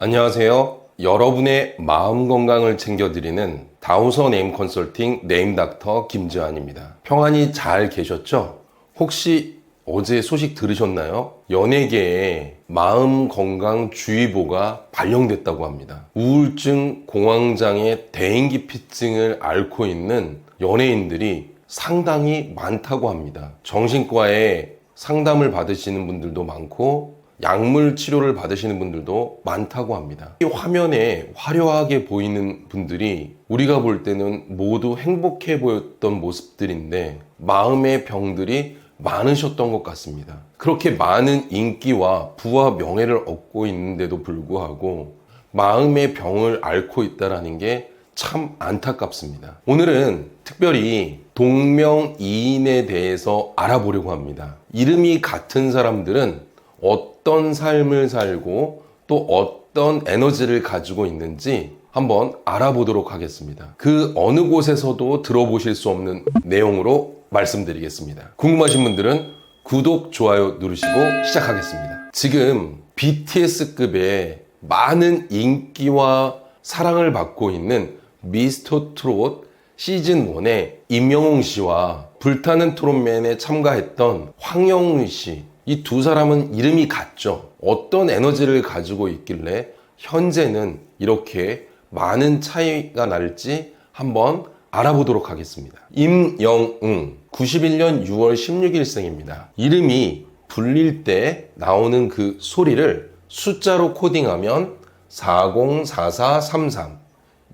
안녕하세요. 여러분의 마음 건강을 챙겨드리는 다우서 네임 컨설팅 네임 닥터 김지환입니다. 평안히 잘 계셨죠? 혹시 어제 소식 들으셨나요? 연예계에 마음 건강 주의보가 발령됐다고 합니다. 우울증, 공황장애, 대인기피증을 앓고 있는 연예인들이 상당히 많다고 합니다. 정신과에 상담을 받으시는 분들도 많고 약물 치료를 받으시는 분들도 많다고 합니다. 이 화면에 화려하게 보이는 분들이 우리가 볼 때는 모두 행복해 보였던 모습들인데 마음의 병들이 많으셨던 것 같습니다. 그렇게 많은 인기와 부와 명예를 얻고 있는데도 불구하고 마음의 병을 앓고 있다라는 게 참 안타깝습니다. 오늘은 특별히 동명이인에 대해서 알아보려고 합니다. 이름이 같은 사람들은 어떤 삶을 살고 또 어떤 에너지를 가지고 있는지 한번 알아보도록 하겠습니다. 그 어느 곳에서도 들어보실 수 없는 내용으로 말씀드리겠습니다. 궁금하신 분들은 구독, 좋아요 누르시고 시작하겠습니다. 지금 BTS급의 많은 인기와 사랑을 받고 있는 미스터 트롯 시즌 1의 임영웅 씨와 불타는 트롯맨에 참가했던 황영우 씨. 이 두 사람은 이름이 같죠. 어떤 에너지를 가지고 있길래 현재는 이렇게 많은 차이가 날지 한번 알아보도록 하겠습니다. 임영웅, 91년 6월 16일생입니다. 이름이 불릴 때 나오는 그 소리를 숫자로 코딩하면 404433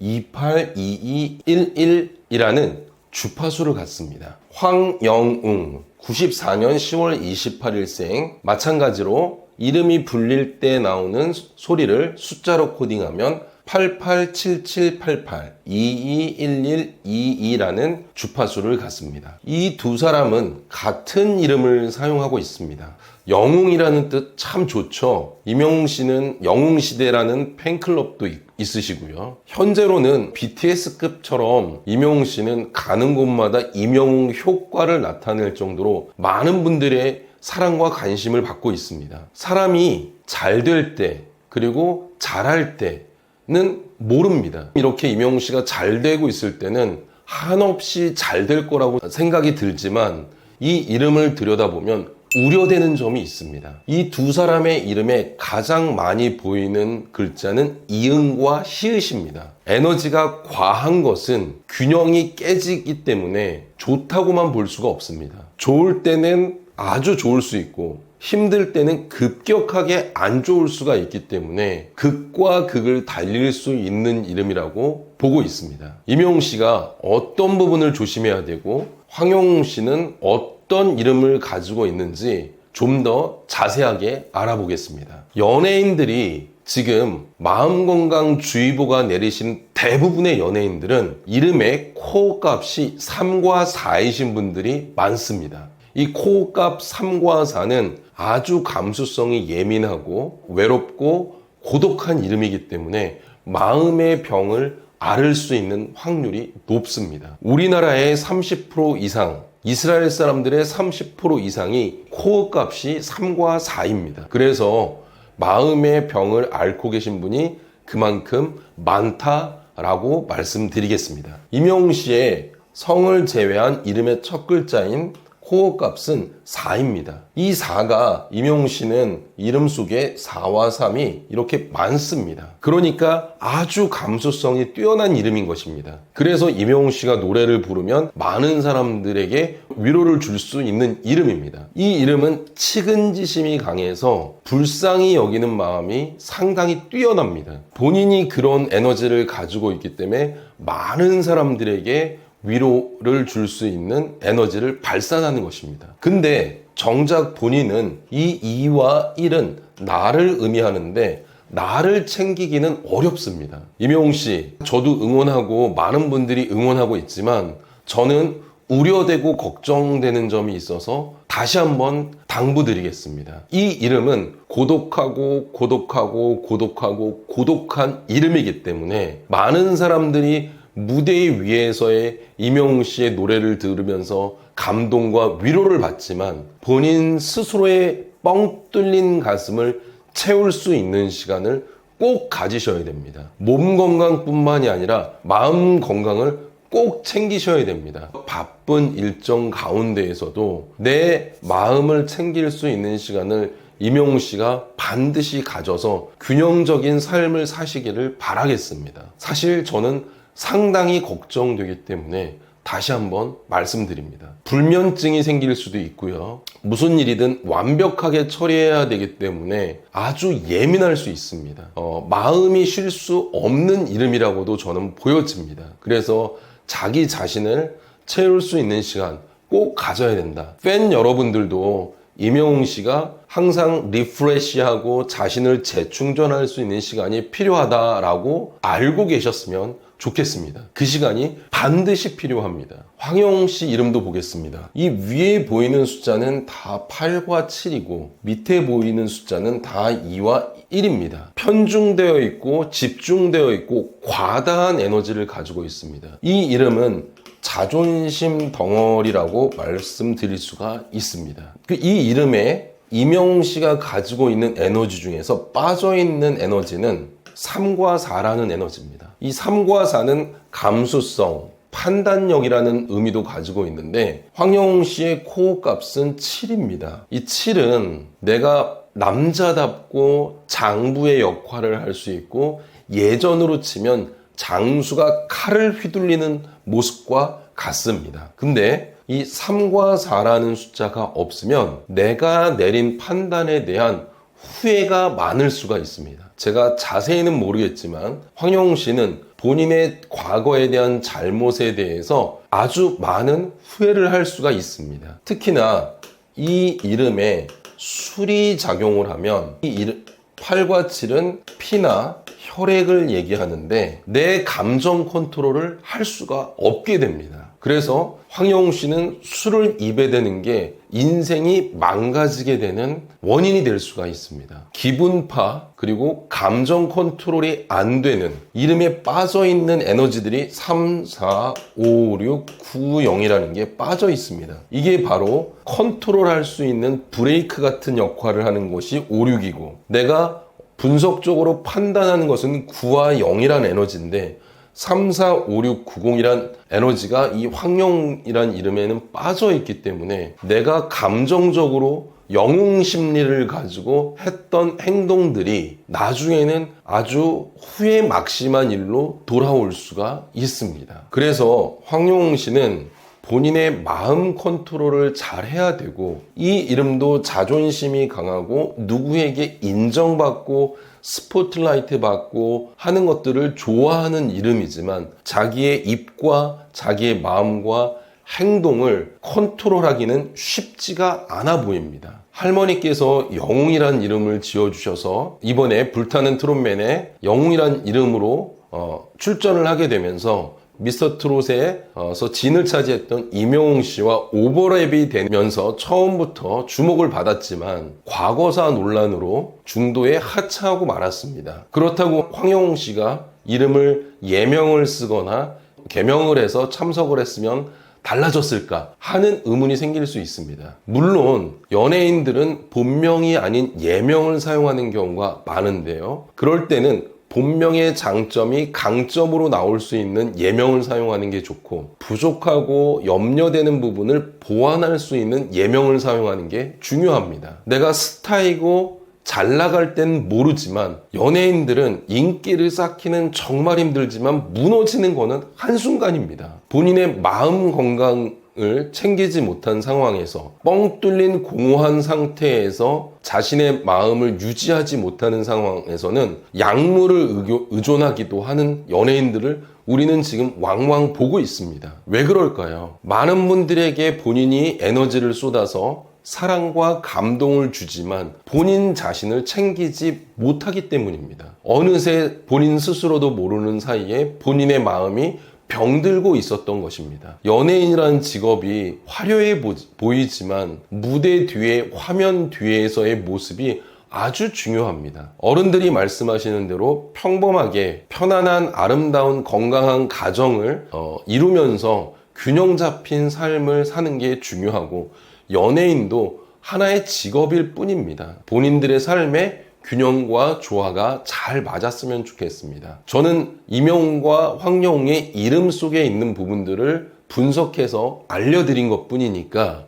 282211이라는 주파수를 갖습니다. 황영웅 94년 10월 28일생 마찬가지로 이름이 불릴 때 나오는 소리를 숫자로 코딩하면 887788 221122라는 주파수를 갖습니다. 이 두 사람은 같은 이름을 사용하고 있습니다. 영웅이라는 뜻 참 좋죠. 이명웅 씨는 영웅시대라는 팬클럽도 있- 있으시고요. 현재로는 BTS급처럼 이명웅 씨는 가는 곳마다 이명웅 효과를 나타낼 정도로 많은 분들의 사랑과 관심을 받고 있습니다. 사람이 잘 될 때, 그리고 잘할 때 는 모릅니다. 이렇게 이명웅 씨가 잘 되고 있을 때는 한없이 잘 될 거라고 생각이 들지만 이 이름을 들여다보면 우려되는 점이 있습니다. 이 두 사람의 이름에 가장 많이 보이는 글자는 이응과 시읒입니다. 에너지가 과한 것은 균형이 깨지기 때문에 좋다고만 볼 수가 없습니다. 좋을 때는 아주 좋을 수 있고 힘들 때는 급격하게 안 좋을 수가 있기 때문에 극과 극을 달릴 수 있는 이름이라고 보고 있습니다. 임영웅 씨가 어떤 부분을 조심해야 되고 황영웅 씨는 어떤 이름을 가지고 있는지 좀 더 자세하게 알아보겠습니다. 연예인들이 지금 마음건강주의보가 내리신 대부분의 연예인들은 이름의 코어 값이 3과 4이신 분들이 많습니다. 이 코어 값 3과 4는 아주 감수성이 예민하고 외롭고 고독한 이름이기 때문에 마음의 병을 앓을 수 있는 확률이 높습니다. 우리나라의 30% 이상, 이스라엘 사람들의 30% 이상이 코어 값이 3과 4입니다. 그래서 마음의 병을 앓고 계신 분이 그만큼 많다라고 말씀드리겠습니다. 임영웅 씨의 성을 제외한 이름의 첫 글자인 코어 값은 4입니다. 이 4가 임영웅 씨는 이름 속에 4와 3이 이렇게 많습니다. 그러니까 아주 감수성이 뛰어난 이름인 것입니다. 그래서 임영웅 씨가 노래를 부르면 많은 사람들에게 위로를 줄 수 있는 이름입니다. 이 이름은 측은지심이 강해서 불쌍히 여기는 마음이 상당히 뛰어납니다. 본인이 그런 에너지를 가지고 있기 때문에 많은 사람들에게 위로를 줄 수 있는 에너지를 발산하는 것입니다. 근데 정작 본인은 이 2와 1은 나를 의미하는데 나를 챙기기는 어렵습니다. 임영웅 씨, 저도 응원하고 많은 분들이 응원하고 있지만 저는 우려되고 걱정되는 점이 있어서 다시 한번 당부드리겠습니다. 이 이름은 고독하고 고독하고 고독하고 고독한 이름이기 때문에 많은 사람들이 무대 위에서의 이명웅 씨의 노래를 들으면서 감동과 위로를 받지만 본인 스스로의 뻥 뚫린 가슴을 채울 수 있는 시간을 꼭 가지셔야 됩니다. 몸 건강뿐만이 아니라 마음 건강을 꼭 챙기셔야 됩니다. 바쁜 일정 가운데에서도 내 마음을 챙길 수 있는 시간을 이명우 씨가 반드시 가져서 균형적인 삶을 사시기를 바라겠습니다. 사실 저는 상당히 걱정되기 때문에 다시 한번 말씀드립니다. 불면증이 생길 수도 있고요. 무슨 일이든 완벽하게 처리해야 되기 때문에 아주 예민할 수 있습니다. 어, 마음이 쉴 수 없는 이름이라고도 저는 보여집니다. 그래서 자기 자신을 채울 수 있는 시간 꼭 가져야 된다. 팬 여러분들도 이명웅 씨가 항상 리프레시하고 자신을 재충전할 수 있는 시간이 필요하다라고 알고 계셨으면 좋겠습니다. 그 시간이 반드시 필요합니다. 황영 씨 이름도 보겠습니다. 이 위에 보이는 숫자는 다 8과 7이고 밑에 보이는 숫자는 다 2와 1입니다. 편중되어 있고 집중되어 있고 과다한 에너지를 가지고 있습니다. 이 이름은 자존심 덩어리라고 말씀드릴 수가 있습니다. 그이 이름에 이명웅 씨가 가지고 있는 에너지 중에서 빠져 있는 에너지는 3과 4라는 에너지입니다. 이 3과 4는 감수성, 판단력이라는 의미도 가지고 있는데 황영웅 씨의 코어 값은 7입니다. 이 7은 내가 남자답고 장부의 역할을 할 수 있고 예전으로 치면 장수가 칼을 휘둘리는 모습과 같습니다. 근데 이 3과 4라는 숫자가 없으면 내가 내린 판단에 대한 후회가 많을 수가 있습니다. 제가 자세히는 모르겠지만 황영웅 씨는 본인의 과거에 대한 잘못에 대해서 아주 많은 후회를 할 수가 있습니다. 특히나 이 이름에 술이 작용을 하면 이 이름 8과 7은 피나 혈액을 얘기하는데 내 감정 컨트롤을 할 수가 없게 됩니다. 그래서 황영웅 씨는 술을 입에 대는 게 인생이 망가지게 되는 원인이 될 수가 있습니다. 기분파 그리고 감정 컨트롤이 안 되는 이름에 빠져 있는 에너지들이 3, 4, 5, 6, 9, 0이라는 게 빠져 있습니다. 이게 바로 컨트롤할 수 있는 브레이크 같은 역할을 하는 것이 5, 6이고 내가 분석적으로 판단하는 것은 9와 0이란 에너지인데 3, 4, 5, 6, 90이란 에너지가 이 황영이란 이름에는 빠져 있기 때문에 내가 감정적으로 영웅 심리를 가지고 했던 행동들이 나중에는 아주 후회 막심한 일로 돌아올 수가 있습니다. 그래서 황영웅 씨는 본인의 마음 컨트롤을 잘 해야 되고 이 이름도 자존심이 강하고 누구에게 인정받고 스포트라이트 받고 하는 것들을 좋아하는 이름이지만 자기의 입과 자기의 마음과 행동을 컨트롤하기는 쉽지가 않아 보입니다. 할머니께서 영웅이란 이름을 지어주셔서 이번에 불타는 트롯맨에 영웅이란 이름으로 어, 출전을 하게 되면서 미스터 트롯에서 진을 차지했던 이명웅 씨와 오버랩이 되면서 처음부터 주목을 받았지만 과거사 논란으로 중도에 하차하고 말았습니다. 그렇다고 황영웅 씨가 이름을 예명을 쓰거나 개명을 해서 참석을 했으면 달라졌을까 하는 의문이 생길 수 있습니다. 물론 연예인들은 본명이 아닌 예명을 사용하는 경우가 많은데요. 그럴 때는 본명의 장점이 강점으로 나올 수 있는 예명을 사용하는 게 좋고 부족하고 염려되는 부분을 보완할 수 있는 예명을 사용하는 게 중요합니다. 내가 스타이고 잘 나갈 땐 모르지만 연예인들은 인기를 쌓기는 정말 힘들지만 무너지는 거는 한순간입니다. 본인의 마음 건강 을 챙기지 못한 상황에서 뻥 뚫린 공허한 상태에서 자신의 마음을 유지하지 못하는 상황에서는 약물을 의존하기도 하는 연예인들을 우리는 지금 왕왕 보고 있습니다. 왜 그럴까요? 많은 분들에게 본인이 에너지를 쏟아서 사랑과 감동을 주지만 본인 자신을 챙기지 못하기 때문입니다. 어느새 본인 스스로도 모르는 사이에 본인의 마음이 병들고 있었던 것입니다. 연예인이라는 직업이 화려해 보이지만 무대 뒤에 화면 뒤에서의 모습이 아주 중요합니다. 어른들이 말씀하시는 대로 평범하게 편안한 아름다운 건강한 가정을 어, 이루면서 균형 잡힌 삶을 사는 게 중요하고 연예인도 하나의 직업일 뿐입니다. 본인들의 삶에 균형과 조화가 잘 맞았으면 좋겠습니다. 저는 이명과 황영웅의 이름 속에 있는 부분들을 분석해서 알려드린 것 뿐이니까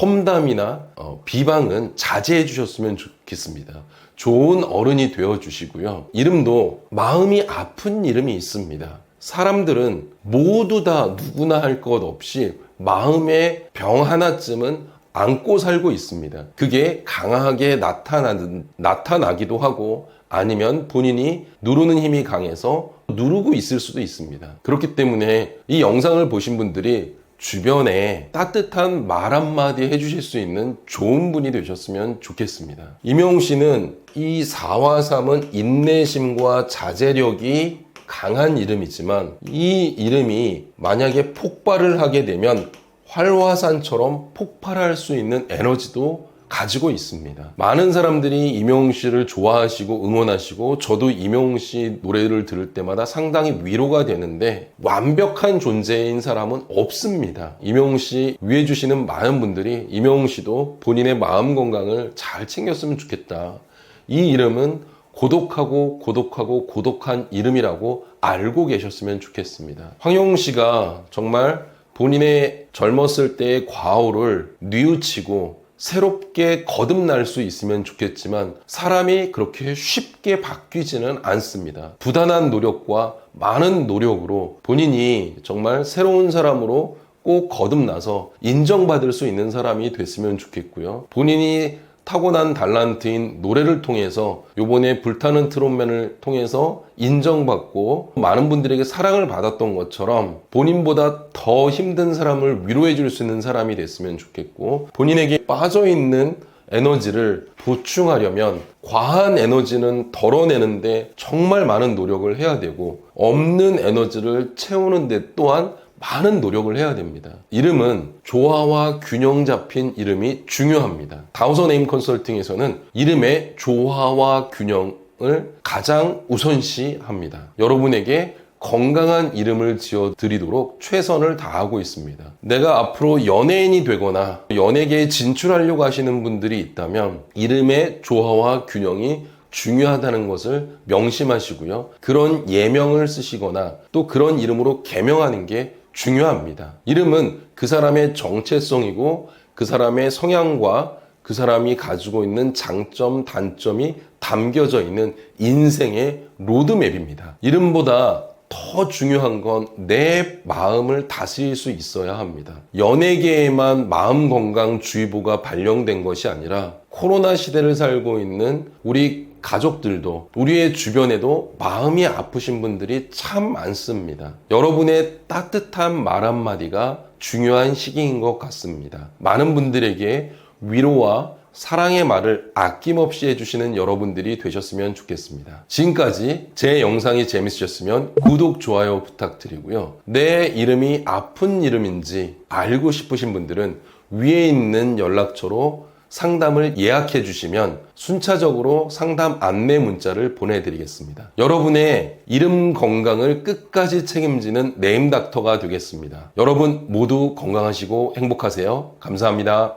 험담이나 어, 비방은 자제해 주셨으면 좋겠습니다. 좋은 어른이 되어 주시고요. 이름도 마음이 아픈 이름이 있습니다. 사람들은 모두 다 누구나 할 것 없이 마음의 병 하나쯤은 안고 살고 있습니다. 그게 강하게 나타나는, 나타나기도 하고 아니면 본인이 누르는 힘이 강해서 누르고 있을 수도 있습니다. 그렇기 때문에 이 영상을 보신 분들이 주변에 따뜻한 말 한마디 해주실 수 있는 좋은 분이 되셨으면 좋겠습니다. 임영웅 씨는 이 4와 3은 인내심과 자제력이 강한 이름이지만 이 이름이 만약에 폭발을 하게 되면 활화산처럼 폭발할 수 있는 에너지도 가지고 있습니다. 많은 사람들이 이명웅 씨를 좋아하시고 응원하시고 저도 이명웅 씨 노래를 들을 때마다 상당히 위로가 되는데 완벽한 존재인 사람은 없습니다. 이명웅 씨 위해 주시는 많은 분들이 이명웅 씨도 본인의 마음 건강을 잘 챙겼으면 좋겠다. 이 이름은 고독하고 고독하고 고독한 이름이라고 알고 계셨으면 좋겠습니다. 황영웅 씨가 정말 본인의 젊었을 때의 과오를 뉘우치고 새롭게 거듭날 수 있으면 좋겠지만 사람이 그렇게 쉽게 바뀌지는 않습니다. 부단한 노력과 많은 노력으로 본인이 정말 새로운 사람으로 꼭 거듭나서 인정받을 수 있는 사람이 됐으면 좋겠고요. 본인이 타고난 달란트인 노래를 통해서 요번에 불타는 트롯맨을 통해서 인정받고 많은 분들에게 사랑을 받았던 것처럼 본인보다 더 힘든 사람을 위로해 줄 수 있는 사람이 됐으면 좋겠고 본인에게 빠져 있는 에너지를 보충하려면 과한 에너지는 덜어내는데 정말 많은 노력을 해야 되고 없는 에너지를 채우는데 또한 많은 노력을 해야 됩니다. 이름은 조화와 균형 잡힌 이름이 중요합니다. 다우서 네임 컨설팅에서는 이름의 조화와 균형을 가장 우선시 합니다. 여러분에게 건강한 이름을 지어 드리도록 최선을 다하고 있습니다. 내가 앞으로 연예인이 되거나 연예계에 진출하려고 하시는 분들이 있다면 이름의 조화와 균형이 중요하다는 것을 명심하시고요. 그런 예명을 쓰시거나 또 그런 이름으로 개명하는 게 중요합니다. 이름은 그 사람의 정체성이고 그 사람의 성향과 그 사람이 가지고 있는 장점, 단점이 담겨져 있는 인생의 로드맵입니다. 이름보다 더 중요한 건 내 마음을 다스릴 수 있어야 합니다. 연예계에만 마음 건강 주의보가 발령된 것이 아니라 코로나 시대를 살고 있는 우리 가족들도 우리의 주변에도 마음이 아프신 분들이 참 많습니다. 여러분의 따뜻한 말 한마디가 중요한 시기인 것 같습니다. 많은 분들에게 위로와 사랑의 말을 아낌없이 해주시는 여러분들이 되셨으면 좋겠습니다. 지금까지 제 영상이 재밌으셨으면 구독, 좋아요 부탁드리고요. 내 이름이 아픈 이름인지 알고 싶으신 분들은 위에 있는 연락처로 상담을 예약해 주시면 순차적으로 상담 안내 문자를 보내드리겠습니다. 여러분의 이름 건강을 끝까지 책임지는 네임 닥터가 되겠습니다. 여러분 모두 건강하시고 행복하세요. 감사합니다.